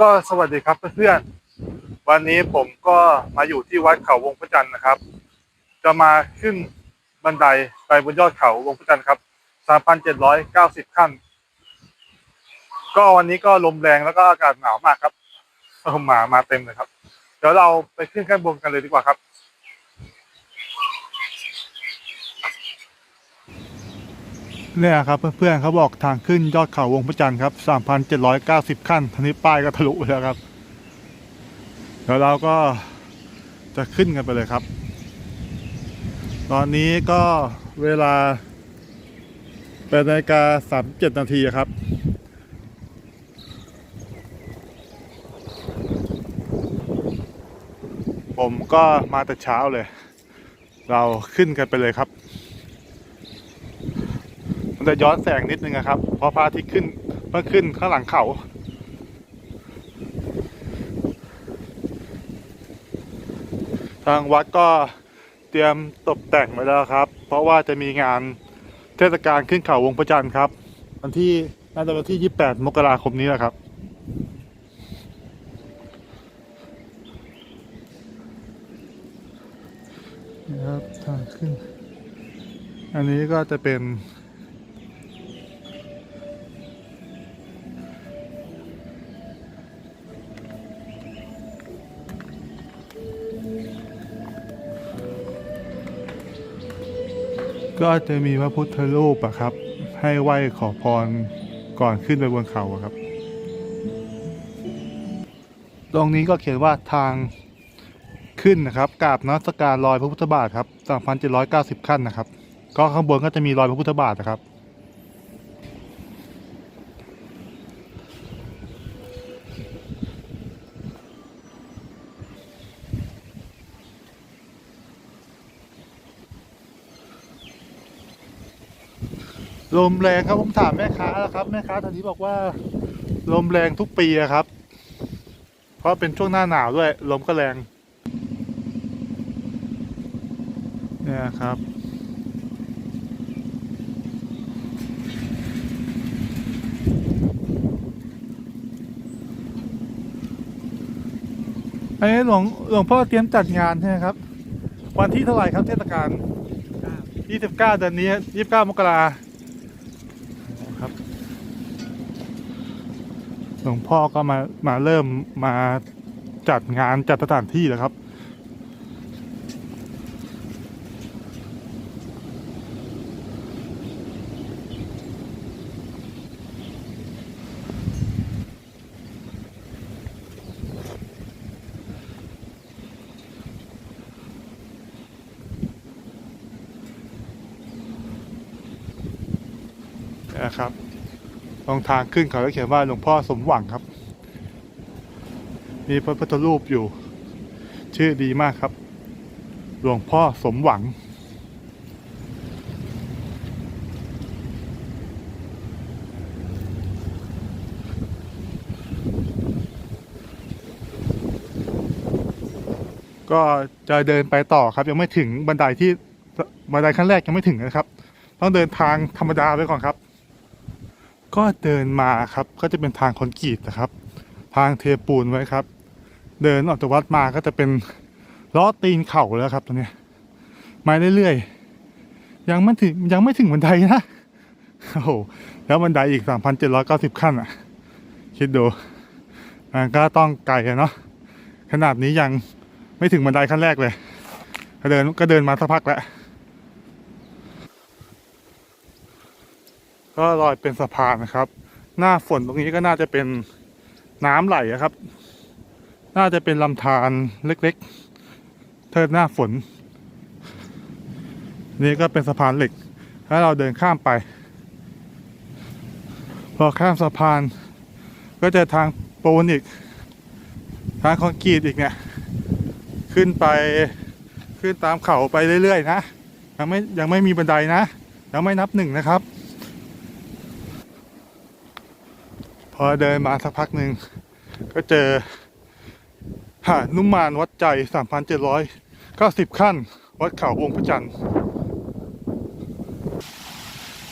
ก็สวัสดีครับเพื่อนๆวันนี้ผมก็มาอยู่ที่วัดเขาวงพระจันทร์นะครับ จะมาขึ้นบันไดไปบนยอดเขาวงพระจันทร์ครับ3,790 ขั้น ก็วันนี้ก็ลมแรงแล้วก็อากาศหนาวมากครับหมามาเต็มเลยครับ เดี๋ยวเราไปขึ้นข้างบนกันเลยดีกว่าครับ เนี่ยครับเพื่อนๆเขาบอกทางขึ้นยอดเขาวงพระจันทร์ครับ 3,790 ขั้นทีนี้ป้ายก็ทะลุแล้วครับเดี๋ยวเราก็จะขึ้นกันไปเลยครับ ตอนนี้ก็เวลาเป็นนาฬิกา37 นาทีครับผมก็มาแต่เช้าเลย เราขึ้นกันไปเลยครับ จะย้อนแสงนิดนึงนะครับ เพราะพระอาทิตย์ขึ้นเมื่อขึ้นข้างหลังเขาทางวัดก็เตรียมตกแต่งไว้แล้วครับ เพราะว่าจะมีงานเทศกาลขึ้นเขาวงพระจันทร์ครับวันที่น่าจะวันที่ 28 มกราคมนี้แหละครับนี่ครับทางขึ้น อันนี้ก็จะเป็น ก็จะมีพระพุทธรูปอะครับ ให้ไหว้ขอพรก่อนขึ้นไปบนเขาอะครับ ตรงนี้ก็เขียนว่าทางขึ้นนะครับกราบนมัสการรอยพระพุทธบาทครับ3,790 ขั้นนะครับ ก็ข้างบนก็จะมีรอยพระพุทธบาทนะครับ ลมแรงครับผมถามแม่ค้าแล้วครับ แม่ค้าท่านนี้บอกว่า ลมแรงทุกปีครับ เพราะเป็นช่วงหน้าหนาวด้วย ลมก็แรงเนี่ยครับอันนี้หลวงหลวงพ่อเตรียมจัดงานใช่ไหมครับ วันที่เท่าไหร่ครับเทศกาล29เดือนนี้29มกราครับ ห ลวงพ่อก็มามาเริ่มมาจัดงานจัดสถานที่แล้วครับ นะครับ ตรงทางขึ้นเขาก็เขียนว่าหลวงพ่อสมหวังครับ มีพระพุทธรูปอยู่ ชื่อดีมากครับ หลวงพ่อสมหวัง ก็จะเดินไปต่อครับ ยังไม่ถึงบันไดที่บันไดขั้นแรกยังไม่ถึงนะครับ ต้องเดินทางธรรมดาไปก่อนครับ ก็เดินมาครับก็จะเป็นทางคอนกรีตนะครับ ทางเทปูนไว้ครับ เดินออกจากวัดมาก็จะเป็นล้อตีนเข่าแล้วครับตอนนี้มาเรื่อยๆยังไม่ถึงยังไม่ถึงบันไดนะโอ้โหแล้วบันไดอีก 3,790 ขั้นอะ คิดดูมันก็ต้องไกลอะเนาะขนาดนี้ยังไม่ถึงบันไดขั้นแรกเลย ก็เดินก็เดินมาสักพักแล้ว ก็ลอยเป็นสะพานนะครับ หน้าฝนตรงนี้ก็น่าจะเป็นน้ำไหลอะครับ น่าจะเป็นลำธารเล็กๆ เทิดหน้าฝน นี่ก็เป็นสะพานเหล็กถ้าเราเดินข้ามไป พอข้ามสะพาน ก็จะทางปูนอีก ทางคอนกรีตอีกเนี่ย ขึ้นไปขึ้นตามเขาไปเรื่อยๆนะ ยังไม่ยังไม่มีบันไดนะ ยังไม่นับหนึ่งนะครับ พอเดินมาสักพักหนึ่งก็เจอหาดนุมานวัดใจ 3,790 ขั้น วัดเขาวงพระจันทร์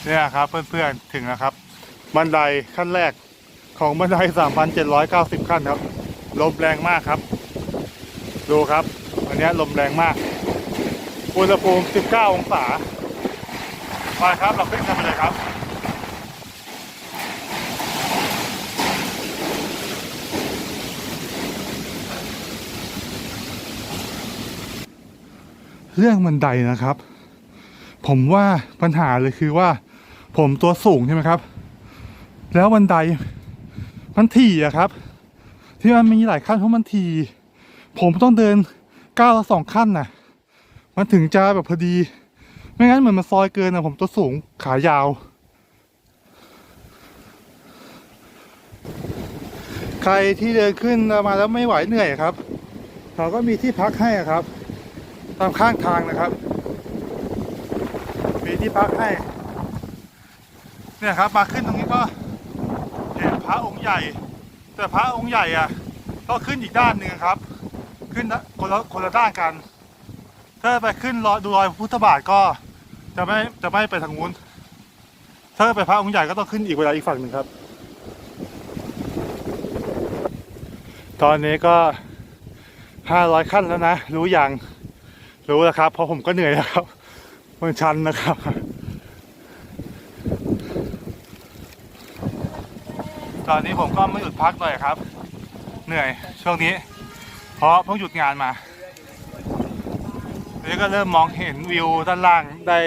เนี่ยครับเพื่อนๆถึงแล้วครับ บันไดขั้นแรกของบันได 3,790 ขั้นครับ ลมแรงมากครับ ดูครับ อันนี้ลมแรงมาก อุณหภูมิ 19 องศา ไปครับ เราขึ้นกันไปเลยครับ เรื่องบันไดนะครับ ผมว่าปัญหาเลยคือว่า ผมตัวสูงใช่ไหมครับ แล้วบันไดมันถี่อะครับ ที่มันมีหลายขั้นเพราะมันถี่ผมต้องเดินก้าวละสองขั้นน่ะมันถึงจะแบบพอดี ไม่งั้นเหมือนมันซอยเกินนะผมตัวสูงขายาว ใครที่เดินขึ้นมาแล้วไม่ไหวเหนื่อยครับ เขาก็มีที่พักให้ครับ ตามข้างทางนะครับ มีที่พักให้ เนี่ยครับมาขึ้นตรงนี้ก็เห็นพระองค์ใหญ่ แต่พระองค์ใหญ่อะก็ขึ้นอีกด้านหนึ่งครับ ขึ้นคนละคนละด้านกัน ถ้าไปขึ้นรอดูรอยพุทธบาทก็จะไม่จะไม่ไปทางนู้นถ้าไปพระองค์ใหญ่ก็ต้องขึ้นอีกเวลาอีกฝั่งหนึ่งครับ ตอนนี้ก็ห้าร้อยขั้นแล้วนะ รู้อยัง รู้แล้วครับ เพราะผมก็เหนื่อยแล้วครับ มันชันนะครับ ตอนนี้ผมก็ไม่หยุดพักหน่อยครับ เหนื่อยช่วงนี้ เพราะเพิ่งหยุดงานมาทีนี้ก็เริ่มมองเห็นวิวด้านล่างได้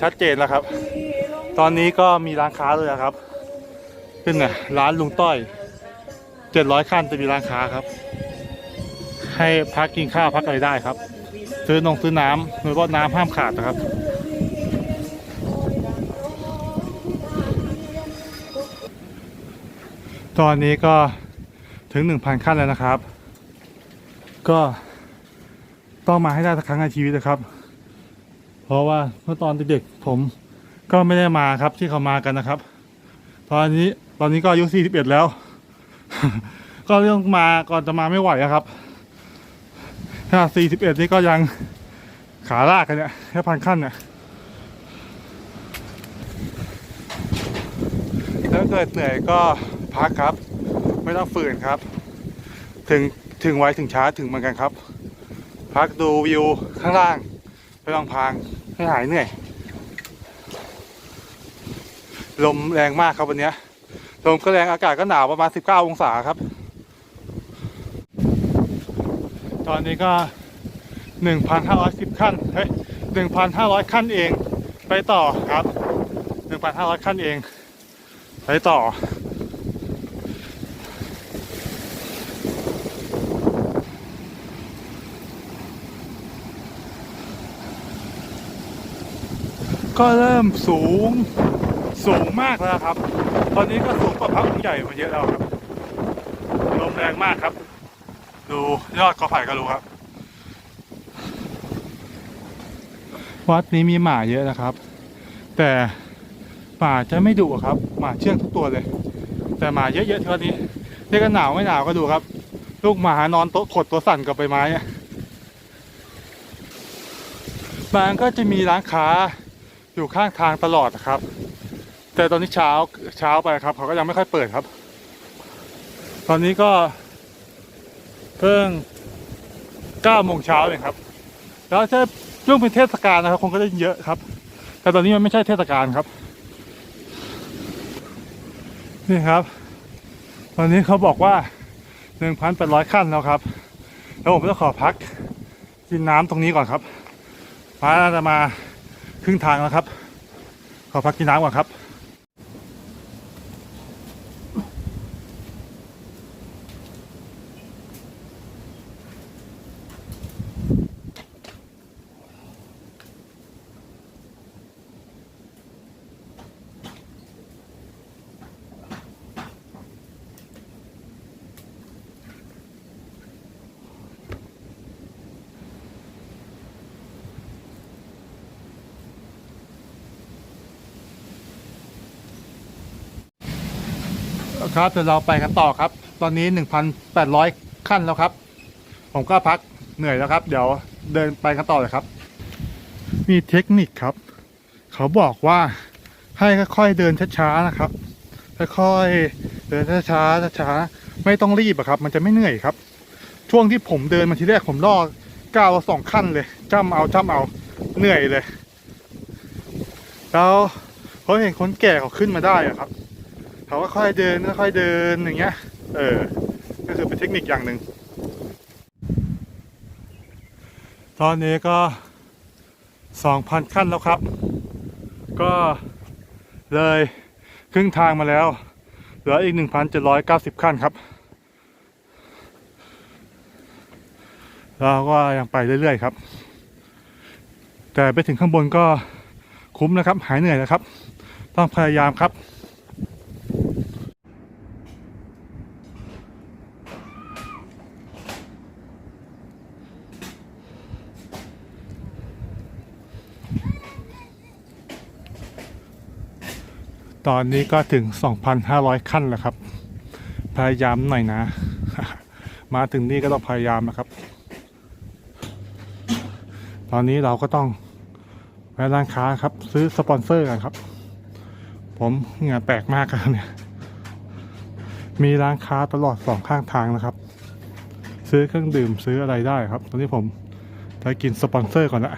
ชัดเจนแล้วครับ ตอนนี้ก็มีร้านค้าเลยครับ ขึ้นไงร้านลุงต้อยเจ็ดร้อยขั้นจะมีร้านค้าครับ ให้พักกินข้าวพักอะไรได้ครับ ซื้อนงซื้อน้ำหรือว่าน้ำห้ามขาดนะครับ ตอนนี้ก็ถึงหนึ่งพันขั้นแล้วนะครับ ก็ต้องมาให้ได้สักครั้งในชีวิตนะครับ เพราะว่าเมื่อตอนเด็กๆผมก็ไม่ได้มาครับที่เขามากันนะครับ ตอนนี้ตอนนี้ก็อายุ41แล้ว ก็เรื่องมาก่อนจะมาไม่ไหวอะครับ ถ้า 41 นี่ก็ยังขาลากกันเนี่ยแค่พันขั้นเนี่ยถ้าเกิดเหนื่อยก็พักครับ ไม่ต้องฝืนครับ ถึงถึงไวถึงช้าถึงเหมือนกันครับ พักดูวิวข้างล่างไปลองพางให้หายเหนื่อย ลมแรงมากครับวันนี้ลมก็แรงอากาศก็หนาวประมาณ 19 องศาครับ ตอนนี้ก็ 1,510 ขั้นเฮ้ย1,500 ขั้นเอง ไปต่อครับ 1,500 ขั้นเอง ไปต่อก็เริ่มสูงสูงมากแล้วครับ ตอนนี้ก็สูงกว่าพระองค์ใหญ่มาเยอะแล้วครับ ลมแรงมากครับ ดูยอดกอไผ่ก็รู้ครับ วัดนี้มีหมาเยอะนะครับ แต่หมาจะไม่ดุครับ หมาเชื่องทุกตัวเลย แต่หมาเยอะๆที่วัดนี้เรียกกันหนาวไม่หนาวก็ดูครับ ลูกหมานอนโต๊ะขดตัวสั่นกับใบไม้บางก็จะมีร้านค้าอยู่ข้างทางตลอดนะครับ แต่ตอนนี้เช้าเช้าไปครับ เขาก็ยังไม่ค่อยเปิดครับ ตอนนี้ก็ เพิ่งเก้าโมงเช้าเลยครับ แล้วถ้าช่วงเป็นเทศกาลนะครับ คงก็จะเยอะครับ แต่ตอนนี้มันไม่ใช่เทศกาลครับ นี่ครับ ตอนนี้เขาบอกว่าหนึ่งพันแปดร้อยขั้นแล้วครับ แล้วผมจะขอพักกินน้ำตรงนี้ก่อนครับมาจะมาครึ่งทางแล้วครับ ขอพักกินน้ำก่อนครับ ครับเดี๋ยวเราไปกันต่อครับ ตอนนี้ 1,800 ขั้นแล้วครับ ผมก็พักเหนื่อยแล้วครับ เดี๋ยวเดินไปกันต่อเลยครับ มีเทคนิคครับ เขาบอกว่าให้ค่อยๆเดินช้าๆนะครับค่อยๆเดินช้าๆช้าๆไม่ต้องรีบอะครับ มันจะไม่เหนื่อยครับ ช่วงที่ผมเดินมาทีแรกผมลอกก้าวสองขั้นเลยจ้ำเอาจ้ำเอาเหนื่อยเลย แล้วเขาเห็นคนแก่เขาขึ้นมาได้อะครับ เขาก็ค่อยเดินค่อยเดินอย่างเงี้ย เออ ก็คือเป็นเทคนิคอย่างหนึ่ง ตอนนี้ก็สองพันขั้นแล้วครับ ก็เลยครึ่งทางมาแล้ว เหลืออีกหนึ่งพันเจ็ดร้อยเก้าสิบขั้นครับ เราก็ยังไปเรื่อยๆครับ แต่ไปถึงข้างบนก็คุ้มนะครับ หายเหนื่อยแล้วครับ ต้องพยายามครับ ตอนนี้ก็ถึง 2,500 ขั้นแล้วครับ พยายามหน่อยนะ มาถึงนี่ก็ต้องพยายามนะครับ ตอนนี้เราก็ต้องไปร้านค้าครับ ซื้อสปอนเซอร์กันครับ ผมเหงื่อแตกมากครับเนี่ย มีร้านค้าตลอดสองข้างทางนะครับ ซื้อเครื่องดื่มซื้ออะไรได้ครับ ตอนนี้ผมจะกินสปอนเซอร์ก่อนละ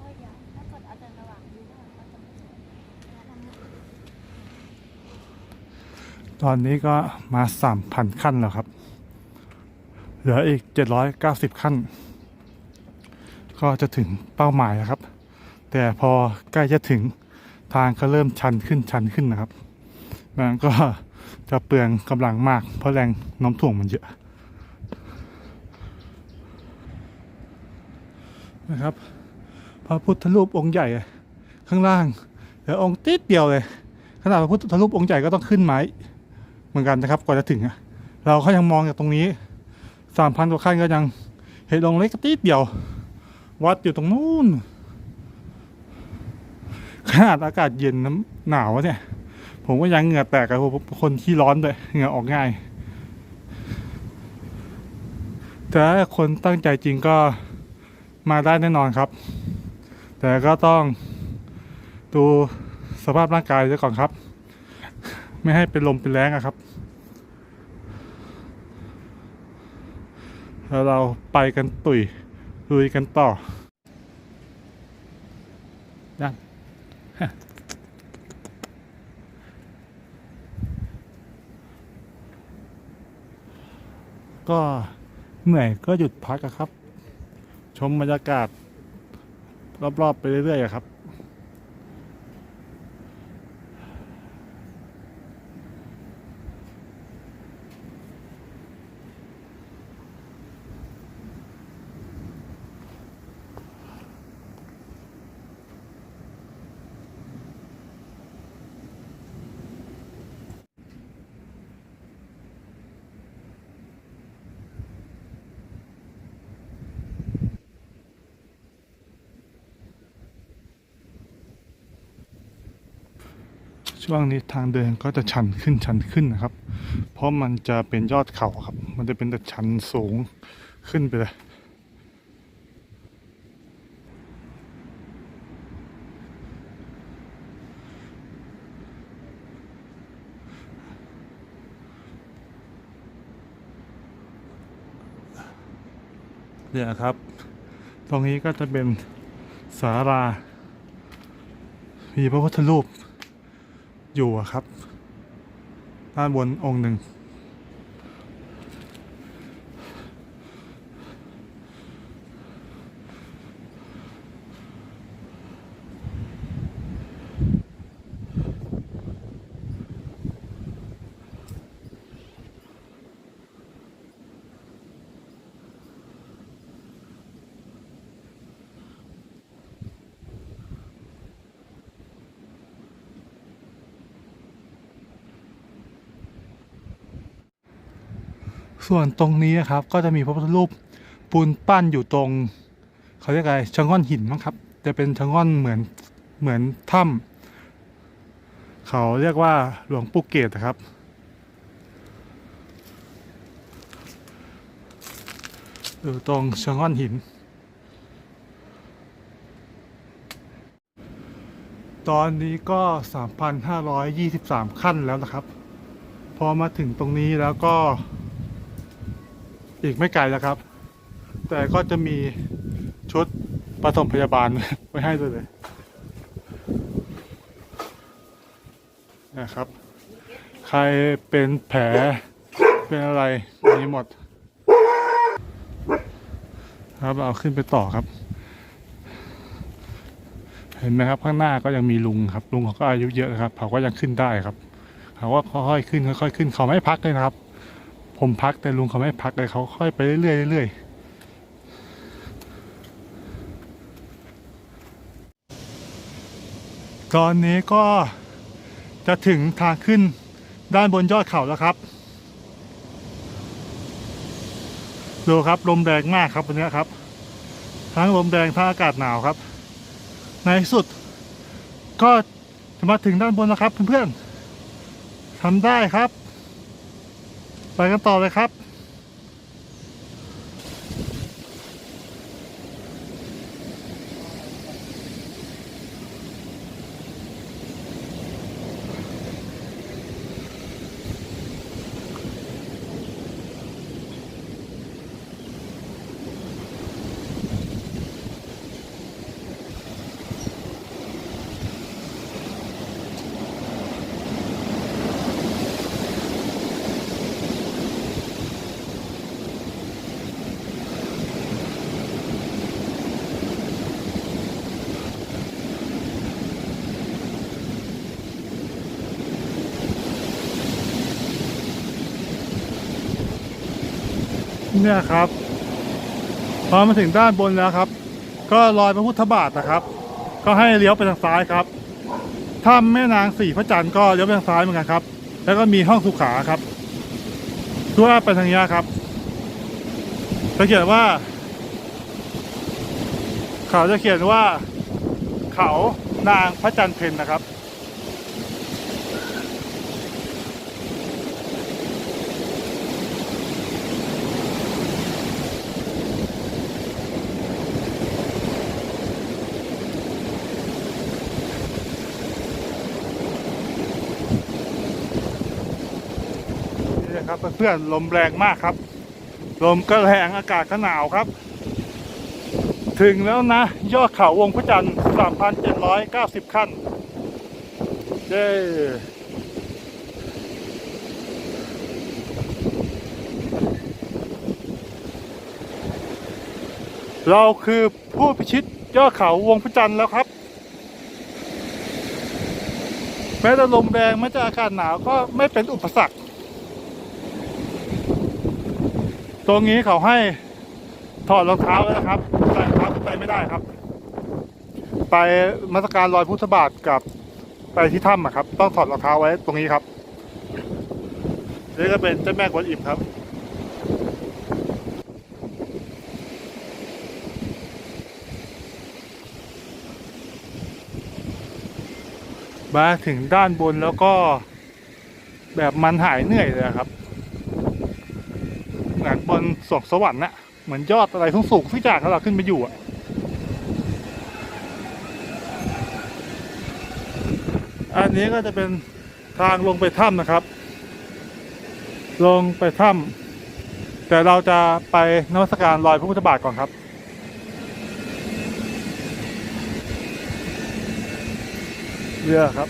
ก็อย่าถ้าเกิดอาจารย์ระหว่างดูว่าเขาจะ ตอนนี้ก็มาสามพันขั้นแล้วครับ เหลืออีกเจ็ดร้อยเก้าสิบขั้น ก็จะถึงเป้าหมายแล้วครับ แต่พอใกล้จะถึงทางก็เริ่มชันขึ้นชันขึ้นนะครับมันก็จะเปลืองกำลังมาก เพราะแรงน้มถ่วงมันเยอะนะครับ พระพุทธรูปองค์ใหญ่ข้างล่างเหลือองค์ติดเดียวเลย ขนาดพระพุทธรูปองค์ใหญ่ก็ต้องขึ้นไม้ มือนกันนะครับกว่าจะถึงเราก็ยังมองจากตรงนี้สามพันกว่าขั้นก็ยังเห็นองค์เล็กติดเดียว วัดอยู่ตรงนู้นขนาดอากาศเย็นน้ำหนาวเนี่ย ผมก็ยังเหงื่อแตกกับคนที่ร้อนด้วยเหงื่อออกง่าย แต่คนตั้งใจจริงก็มาได้แน่นอนครับ แต่ก็ต้องดูสภาพร่างกายด้วยก่อนครับ ไม่ให้เป็นลมเป็นแรงอะครับ แล้วเราไปกันตุยลุยกันต่อยังฮะก็เหนื่อยก็หยุดพักอะครับ ชมบรรยากาศ รอบ ๆ ไปเรื่อยๆอะครับ ช่วงนี้ทางเดินก็จะชันขึ้นชันขึ้นนะครับ เพราะมันจะเป็นยอดเขาครับ มันจะเป็นแต่ชันสูงขึ้นไปเลยเนี่ยครับ ตรงนี้ก็จะเป็นศาลามีพระพุทธรูป อยู่อะครับ ด้านบนองค์หนึ่ง ส่วนตรงนี้นะครับก็จะมีพระพุทธรูปปูนปั้นอยู่ตรงเขาเรียกอะไรชะง่อนหินมั้งครับ จะเป็นชะง่อนเหมือนเหมือนถ้ำเขาเรียกว่าหลวงปู่เกตนะครับ อยู่ตรงชะง่อนหินตตอนนี้ก็ 3,523 ขั้นแล้วนะครับ พอมาถึงตรงนี้แล้วก็ อีกไม่ไกลแล้วครับ แต่ก็จะมีชุดปฐมพยาบาลไว้ให้ด้วยเลยนะครับ ใครเป็นแผลเป็นอะไรมีหมด ครับเอาขึ้นไปต่อครับ เห็นไหมครับข้างหน้าก็ยังมีลุงครับ ลุงเขาก็อายุเยอะครับเขาก็ยังขึ้นได้ครับเขาก็ค่อยๆขึ้นค่อยๆขึ้นเขาไม่พักเลยนะครับ ผมพักแต่ลุงเขาไม่พักเลยเขาค่อยไปเรื่อยๆเรื่อยๆตอนนี้ก็จะถึงทางขึ้นด้านบนยอดเขาแล้วครับ ดูครับลมแรงมากครับวันนี้ครับ ทั้งลมแรงทั้งอากาศหนาวครับ ในสุด ก็จะมาถึงด้านบนแล้วครับเพื่อนๆทำได้ครับ ไปกันต่อเลยครับ เนี่ยครับ พอมาถึงด้านบนแล้วครับ ก็รอยพระพุทธบาทนะครับ ก็ให้เลี้ยวไปทางซ้ายครับถ้ำแม่นางสี่พระจันทร์ก็เลี้ยวไปทางซ้ายเหมือนกันครับ แล้วก็มีห้องสุขาครับทั่วไปทางนี้ครับจะเขียนว่า เขาจะเขียนว่า เขานางพระจันทร์เพนนะครับ ครับเพื่อนลมแรงมากครับ ลมก็แรงอากาศก็หนาวครับ ถึงแล้วนะ ยอดเขาวงพระจันทร์3,790 ขั้นเย้เราคือผู้พิชิตยอดเขาวงพระจันทร์แล้วครับ แม้แต่ลมแรงแม้จะอากาศหนาวก็ไม่เป็นอุปสรรค ตรงนี้เขาให้ถอดรองเท้าแล้วนะครับใส่รองเท้าไปไม่ได้ครับ ไปมาตรการรอยพุทธบาทกับไปที่ถ้ำอะครับ ต้องถอดรองเท้าไว้ตรงนี้ครับนี่ก็เป็นเจ้าแม่กวนอิมครับมาถึงด้านบนแล้วก็แบบมันหายเหนื่อยเลยครับ บนสวงสวรรค์น่ะเหมือนยอดอะไรสูงสูงที่จากเราขึ้นไปอยู่อะอันนี้ก็จะเป็นทางลงไปถ้ำนะครับ ลงไปถ้ำแต่เราจะไปนมัสการรอยพระพุทธบาทก่อนครับเรือครับ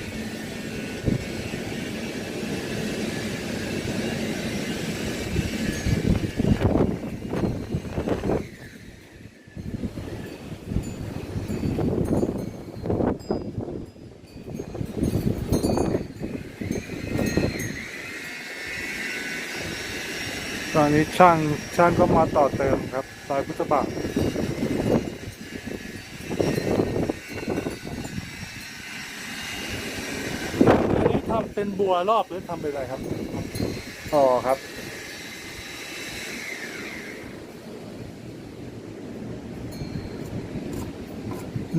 นนี้ช่างช่างก็มาต่อเติมครับรอยพุทธบาทอันนี้ทำเป็นบัวรอบหรือทำเป็นอะไรครับอ๋อครับ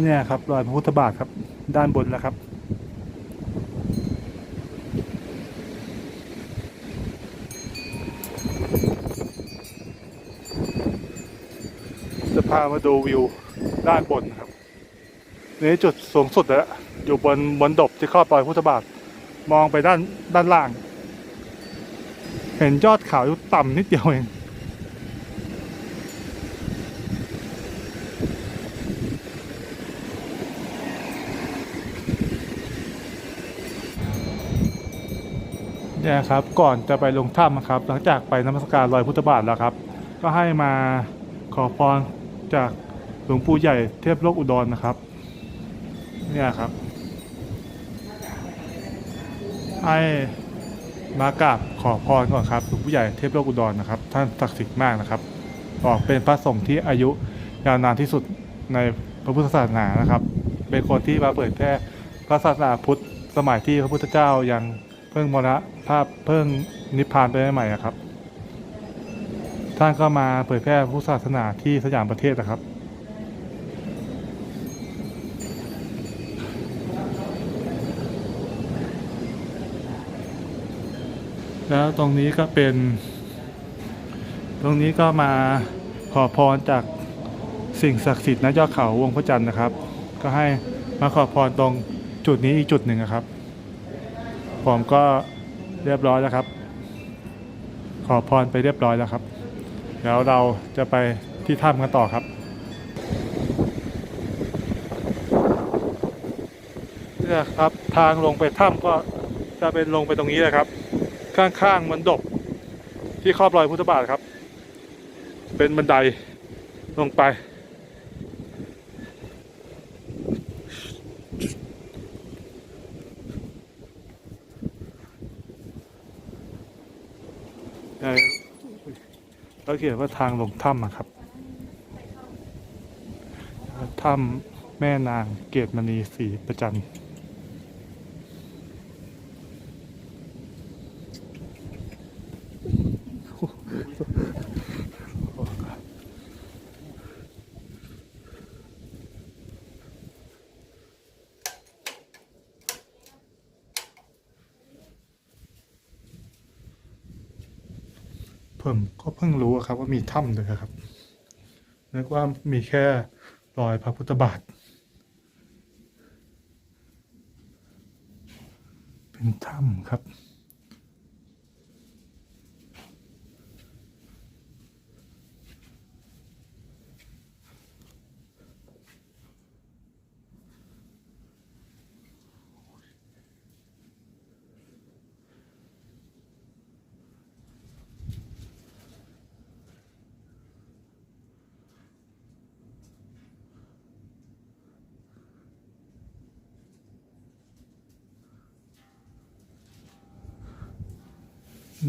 เนี่ยครับรอยพระพุทธบาทครับ ด้านบนแล้วครับ พามาดูวิวด้านบนนะครับนี่จุดสูงสุดแล้วอยู่บนบนดบที่ครอบรอยพุทธบาท มองไปด้านด้านล่าง เห็นยอดเขาอยู่ต่ำนิดเดียวเองเนี่ยครับก่อนจะไปลงถ้ำนะครับ หลังจากไปนมัสการรอยพุทธบาทแล้วครับ ก็ให้มาขอพร จากหลวงปู่ใหญ่เทพโลกอุดรนะครับ เนี่ยครับให้มากราบขอพรก่อนครับหลวงปู่ใหญ่เทพโลกอุดรนะครับ ท่านศักดิ์สิทธิ์มากนะครับบอกเป็นพระสงฆ์ที่อายุยาวนานที่สุดในพระพุทธศาสนานะครับ เป็นคนที่มาเผยแพร่พระศาสนาพุทธสมัยที่พระพุทธเจ้ายังเพิ่งมรณภาพเพิ่งนิพพานไปใหม่ๆครับ ท่านก็มาเผยแพร่พุทธศาสนาที่สยามประเทศนะครับแล้วตรงนี้ก็เป็น ตรงนี้ก็มาขอพรจากสิ่งศักดิ์สิทธิ์ณยอดเขาวงพระจันทร์นะครับ ก็ให้มาขอพรตรงจุดนี้อีกจุดหนึ่งนะครับ ผมก็เรียบร้อยแล้วครับ ขอพรไปเรียบร้อยแล้วครับ เดี๋ยวเราจะไปที่ถ้ำกันต่อครับเนี่ยครับทางลงไปถ้ำก็จะเป็นลงไปตรงนี้เลยครับ ข้างๆมันดบที่ครอบรอยพุทธบาทครับ เป็นบันไดลงไปเเราเขียนว่าทางลงถ้ำนะครับถ้ำแม่นางเกตมณีสีประจันทร์ก็เพิ่งรู้อะครับว่า มีถ้ำด้วยครับนึกว่ามีแค่รอยพระพุทธบาท เป็นถ้ำครับ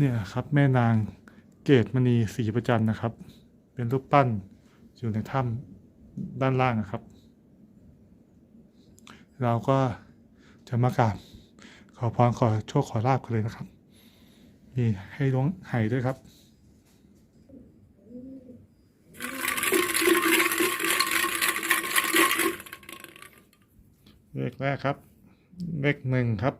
เนี่ยครับแม่นางเกตมณีศรีประจันนะครับ เป็นรูปปั้นอยู่ในถ้ำด้านล่างนะครับ เราก็จะมากราบขอพรขอโชคขอลาบกันเลยนะครับ มีให้ล้วงไห่ด้วยครับเลขแรกครับ เลขหนึ่งครับ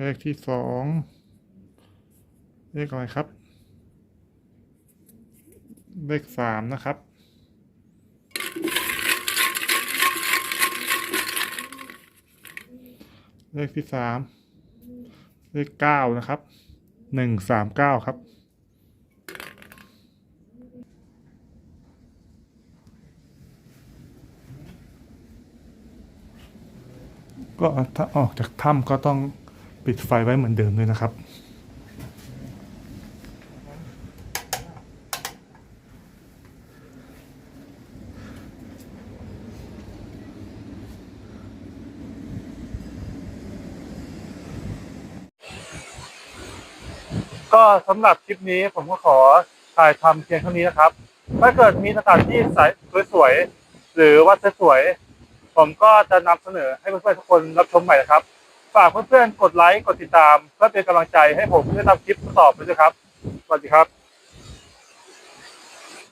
เลขที่สองเลขอะไรครับ เลขสามนะครับ เลขที่สามเลขเก้านะครับหนึ่งสามเก้าครับ ก็ถ้าออกจากถ้ำก็ต้อง ปิดไฟไว้เหมือนเดิมเลยนะครับ ก็สำหรับคลิปนี้ผมก็ขอถ่ายทำเพียงเท่านี้นะครับ ถ้าเกิดมีสถานที่สวยๆหรือวัดสวยๆผมก็จะนำเสนอให้เพื่อนๆทุกคนรับชมใหม่นะครับ ฝากเพื่อนๆกดไลค์กดติดตามเพื่อเป็นกำลังใจให้ผมได้ทำคลิปต่อไปด้วยครับ สวัสดีครับ